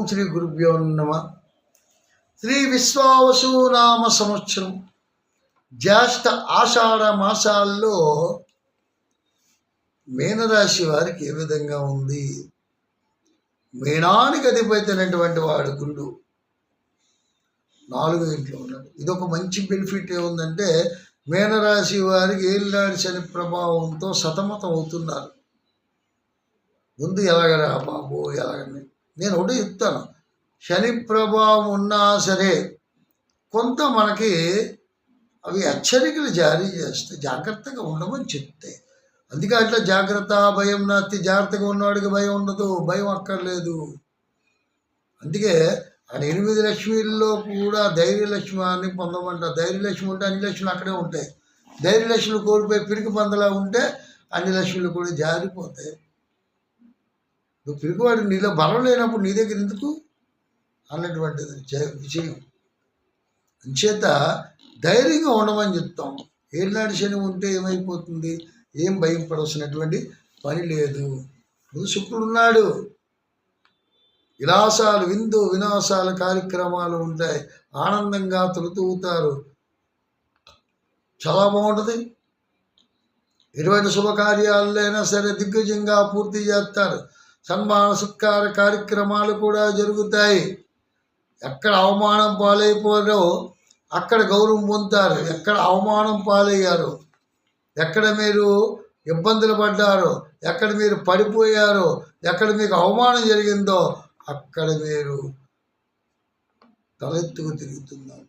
ఓం శ్రీ గురుభ్యో నమ. శ్రీ విశ్వావసునామ సంవత్సరం. జ్యేష్ఠ ఆషాఢ మాసాల్లో మీనరాశి వారికి ఏ విధంగా ఉంది? మీనానికి అధిపతినటువంటి వాడు గుండు. నాలుగు ఇంట్లో ఉన్నాడు. ఇది ఒక మంచి బెనిఫిట్ ఏముందంటే మీనరాశి వారికి ఏళ్ళాడి శని ప్రభావంతో సతమతం అవుతున్నారు. ముందు ఎలాగరా బాబు ఎలాగని నేను ఒకటి చెప్తాను. శని ప్రభావం ఉన్నా సరే కొంత మనకి అవి హెచ్చరికలు జారీ చేస్తే జాగ్రత్తగా ఉండమని చెప్తే అందుకే అట్లా జాగ్రత్త భయం నాస్తి జాగ్రత్తగా ఉన్నవాడికి భయం ఉండదు భయం అక్కర్లేదు. అందుకే ఆయన ఎనిమిది లక్ష్మీల్లో కూడా ధైర్యలక్ష్మి అని పొందమంట. ధైర్యలక్ష్మి ఉంటే అన్ని లక్ష్ములు అక్కడే ఉంటాయి. ధైర్యలక్ష్ములు కోల్పోయి పిరికి పందలా ఉంటే అన్ని లక్ష్ములు కూడా జారిపోతాయి. నువ్వు పిరికివాడు నీలో బలం లేనప్పుడు నీ దగ్గర ఎందుకు? అన్నటువంటిది విజయం అంచేత ధైర్యంగా ఉండమని చెప్తాం. ఏనాడు శని ఉంటే ఏమైపోతుంది? ఏం భయం పడవలసినటువంటి పని లేదు. నువ్వు శుక్రుడు ఉన్నాడు. విలాసాలు విందు వినాశాల కార్యక్రమాలు ఉంటాయి. ఆనందంగా తొలుతూగుతారు చాలా బాగుంటుంది. ఎటువంటి శుభకార్యాలైనా సరే దిగ్గజంగా పూర్తి చేస్తారు. సన్మాన సత్కార కార్యక్రమాలు కూడా జరుగుతాయి. ఎక్కడ అవమానం పాలైపోయారో అక్కడ గౌరవం పొందుతారు. ఎక్కడ అవమానం పాలయ్యారు ఎక్కడ మీరు ఇబ్బందులు పడ్డారో ఎక్కడ మీరు పడిపోయారో ఎక్కడ మీకు అవమానం జరిగిందో అక్కడ మీరు తలెత్తుకు తిరుగుతున్నారు.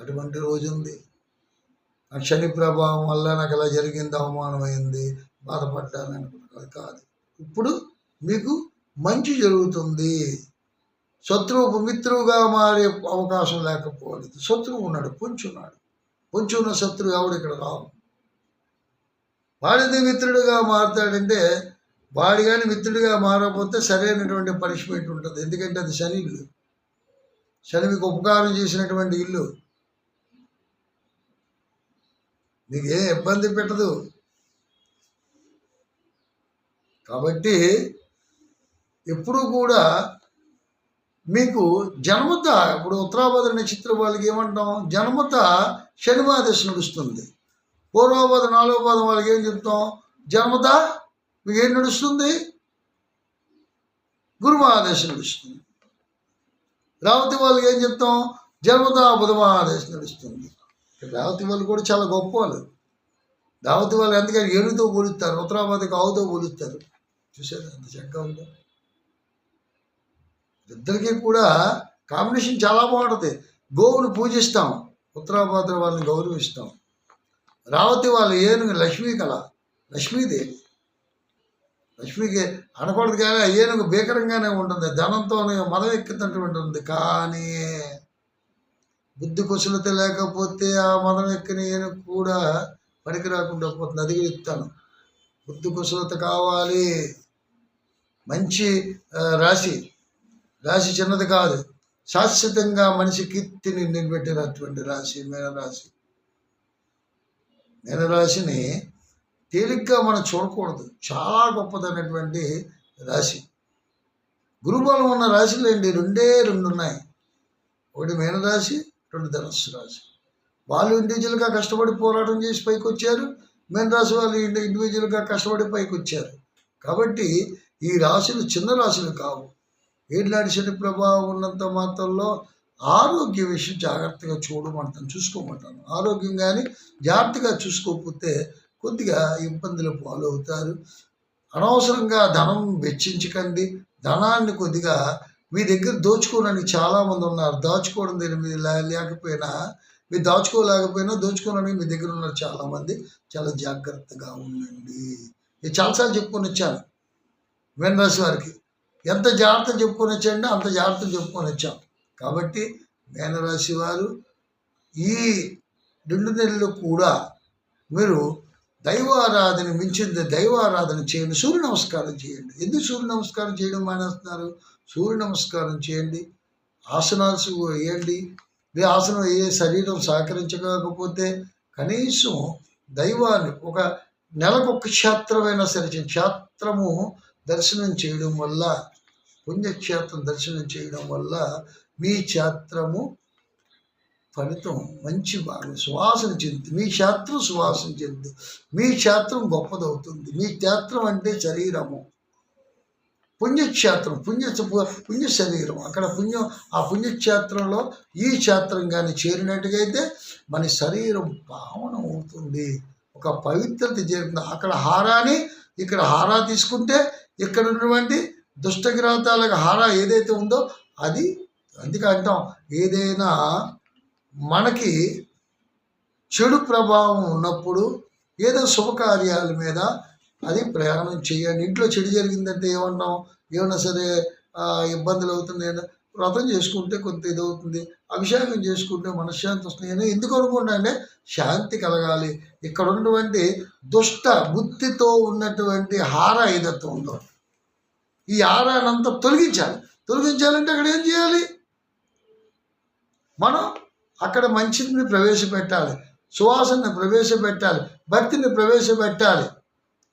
అటువంటి రోజు ఉంది. ఆ శని ప్రభావం వల్ల నాకు అలా జరిగింది అవమానమైంది బాధపడ్డాను అనుకున్నాను కాదు. ఇప్పుడు మీకు మంచి జరుగుతుంది. శత్రువు మిత్రువుగా మారే అవకాశం లేకపోలేదు. శత్రువు ఉన్నాడు పొంచున్నాడు పొంచున్న ఉన్న శత్రువు ఎవడు ఇక్కడ రావు వాడిని మిత్రుడిగా మారుతాడంటే వాడి కానీ మిత్రుడిగా మారకపోతే సరైనటువంటి పనిష్మెంట్ ఉంటుంది. ఎందుకంటే అది శని ఇల్లు. శని మీకు ఉపకారం చేసినటువంటి ఇల్లు. మీకు ఏ ఇబ్బంది పెట్టదు. కాబట్టి ఎప్పుడూ కూడా మీకు జన్మత ఇప్పుడు ఉత్తరాభద్ర నక్షత్రం వాళ్ళకి ఏమంటాం? జన్మత శనివాదశ నడుస్తుంది. పూర్వపద నాలుగో పాదం వాళ్ళకి ఏం చెప్తాం? జన్మత మీకు ఏం నడుస్తుంది? గురుమహాదశ నడుస్తుంది. రావతి వాళ్ళకి ఏం చెప్తాం? జన్మత బుధమహాదశ నడుస్తుంది. రావతి వాళ్ళు కూడా చాలా గొప్ప వాళ్ళు దావతి వాళ్ళు అందుకని ఏనుగుతో పోలుస్తారు ఉత్తరాబాద్కి ఆవుతో పోలుస్తారు. చూసారు ఎంత చక్కగా ఉందో. ఇద్దరికి కూడా కాంబినేషన్ చాలా బాగుంటుంది. గోవును పూజిస్తాం ఉత్తరాపాత్ర వాళ్ళని గౌరవిస్తాం. రావతి వాళ్ళు ఏనుగు లక్ష్మీ కళ లక్ష్మీదేవి లక్ష్మికి అనకూడదు కానీ ఆ ఏనుగు భీకరంగానే ఉంటుంది ధనంతో మదం ఎక్కుతున్నటువంటి ఉంది. కానీ బుద్ధి కుశలత లేకపోతే ఆ మదం ఎక్కిన ఏనుగు కూడా పనికి రాకుండా పోతుంది. అది కూడా చెప్తాను. బుద్ధి కుశలత కావాలి. మంచి రాశి. రాశి చిన్నది కాదు. శాశ్వతంగా మనిషి కీర్తిని నిలబెట్టినటువంటి రాశి మీనరాశి మీనరాశిని తేలిగ్గా మనం చూడకూడదు. చాలా గొప్పదైనటువంటి రాశి. గురుబలం ఉన్న రాశులు ఏంటి? రెండే రెండు ఉన్నాయి ఒకటి మీనరాశి రెండు ధనస్సు రాశి. వాళ్ళు ఇండివిజువల్గా కష్టపడి పోరాటం చేసి పైకి వచ్చారు మీనరాశి వాళ్ళు ఇండివిజువల్గా కష్టపడి పైకి వచ్చారు కాబట్టి ఈ రాశులు చిన్న రాశులు కావు. ఏడ్లాడి శని ప్రభావం ఉన్నంత మాత్రంలో ఆరోగ్య విషయం జాగ్రత్తగా చూడమంటాను చూసుకోమంటాను. ఆరోగ్యం కానీ జాగ్రత్తగా చూసుకోకపోతే కొద్దిగా ఇబ్బందులు పాలవుతారు. అనవసరంగా ధనం వెచ్చించకండి. ధనాన్ని కొద్దిగా మీ దగ్గర దోచుకోవడానికి చాలామంది ఉన్నారు. దాచుకోవడం దీని మీద? లేకపోయినా మీరు దాచుకోలేకపోయినా దోచుకోవాలని మీ దగ్గర ఉన్నారు చాలామంది. చాలా జాగ్రత్తగా ఉండండి. నేను చాలాసార్లు చెప్పుకొని వచ్చాను. మీనరాశి వారికి ఎంత జాగ్రత్త చెప్పుకొని వచ్చాండి అంత జాగ్రత్త చెప్పుకొని వచ్చాం. కాబట్టి మేనరాశి వారు ఈ రెండు నెలలు కూడా మీరు దైవారాధన మించింది దైవారాధన చేయండి. సూర్య నమస్కారం చేయండి. ఎందుకు సూర్య నమస్కారం చేయడం మానేస్తున్నారు? సూర్య నమస్కారం చేయండి. ఆసనాలు వేయండి. ఈ ఆసనం ఏ శరీరం సహకరించకపోతే కనీసం దైవాన్ని ఒక నెలకొక క్షేత్రమైనా సరే క్షేత్రము దర్శనం చేయడం వల్ల పుణ్యక్షేత్రం దర్శనం చేయడం వల్ల మీ క్షేత్రము ఫలితం మంచి భాగం సువాసన చెందుతుంది. మీ క్షేత్రం సువాసన చెంది మీ క్షేత్రం గొప్పదవుతుంది. మీ క్షేత్రం అంటే శరీరము. పుణ్యక్షేత్రం పుణ్య పుణ్య శరీరం. అక్కడ పుణ్యం ఆ పుణ్యక్షేత్రంలో ఈ క్షేత్రం కానీ చేరినట్టుగా అయితే మన శరీరం పావనం అవుతుంది. ఒక పవిత్రత చేరుతుంది. అక్కడ హారాన్ని ఇక్కడ హారా తీసుకుంటే ఇక్కడ ఉన్నటువంటి దుష్టగ్రహాలకు హారా ఏదైతే ఉందో అది అందుకే అంటాం ఏదైనా మనకి చెడు ప్రభావం ఉన్నప్పుడు ఏదో శుభకార్యాల మీద అది ప్రయాణం చేయండి ఇంట్లో చెడు జరిగిందంటే ఏమన్నాం ఏమన్నా సరే ఇబ్బందులు అవుతున్నాయి వ్రతం చేసుకుంటే కొంత ఇది అవుతుంది. అభిషేకం చేసుకుంటే మనశ్శాంతి వస్తుంది. ఎందుకు అనుకుంటా అంటే శాంతి కలగాలి. ఇక్కడ ఉన్నటువంటి దుష్ట బుద్ధితో ఉన్నటువంటి హార ఏదైతే ఉందో ఈ హారానంతా తొలగించాలి. తొలగించాలంటే అక్కడ ఏం చేయాలి? మనం అక్కడ మంచిని ప్రవేశపెట్టాలి. సువాసనని ప్రవేశపెట్టాలి. భక్తిని ప్రవేశపెట్టాలి.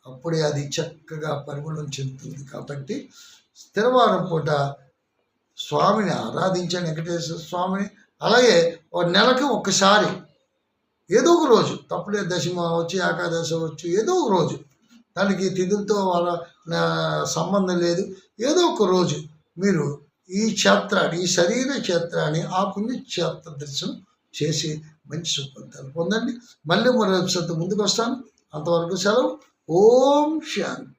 అప్పుడే అది చక్కగా పరిమళం చెందుతుంది కాబట్టి స్థిరవారం పూట స్వామిని ఆరాధించే వెంకటేశ్వర స్వామిని. అలాగే ఒక నెలకి ఒక్కసారి ఏదో ఒక రోజు తప్పుడే దశమ వచ్చి ఏకాదశి వచ్చి ఏదో ఒక రోజు. దానికి తిథులతో వాళ్ళ సంబంధం లేదు. ఏదో ఒక రోజు మీరు ఈ క్షేత్రాన్ని ఈ శరీర క్షేత్రాన్ని ఆ పుణ్యక్షేత్ర దర్శనం చేసి మంచి సుఫలితాలు పొందండి. మళ్ళీ మరో ముందుకు వస్తాను. అంతవరకు సెలవు. ఓం శాంతి